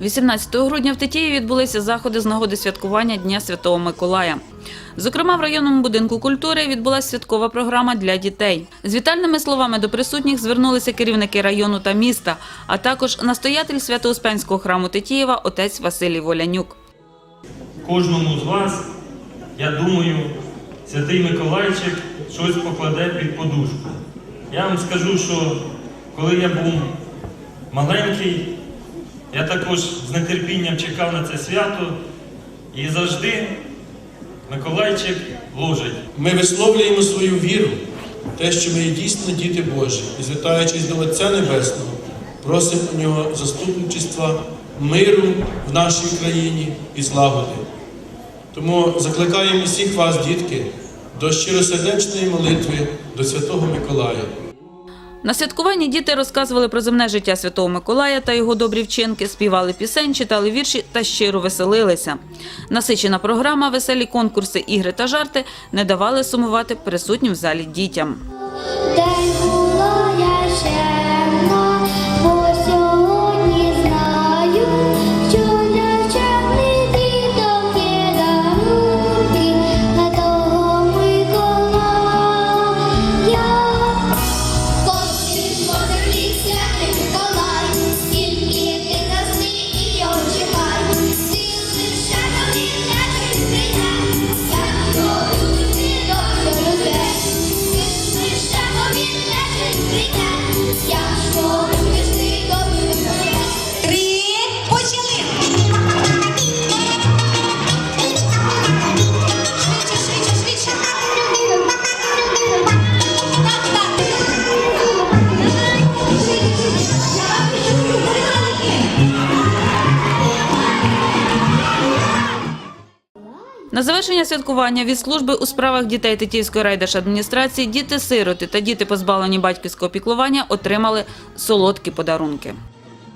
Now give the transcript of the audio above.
18 грудня в Тетіїві відбулися заходи з нагоди святкування Дня Святого Миколая. Зокрема, в районному будинку культури відбулася святкова програма для дітей. З вітальними словами до присутніх звернулися керівники району та міста, а також настоятель Свято-Успенського храму Тетіїва отець Василій Волянюк. кожному з вас, я думаю, святий Миколайчик щось покладе під подушку. Я вам скажу, що коли я був маленький, я також з нетерпінням чекав на це свято і завжди Миколайчик ложить. Ми висловлюємо свою віру, в те, що ми є дійсно діти Божі, і звертаючись до Отця Небесного, просимо у нього заступничества, миру в нашій країні і злагоди. Тому закликаємо всіх вас, дітки, до щиросердечної молитви до Святого Миколая. На святкуванні діти розказували про земне життя Святого Миколая та його добрі вчинки, співали пісень, читали вірші та щиро веселилися. Насичена програма, веселі конкурси, ігри та жарти не давали сумувати присутнім в залі дітям. На завершення святкування від служби у справах дітей титівської райдержадміністрації діти-сироти та діти, позбавлені батьківського піклування, отримали солодкі подарунки.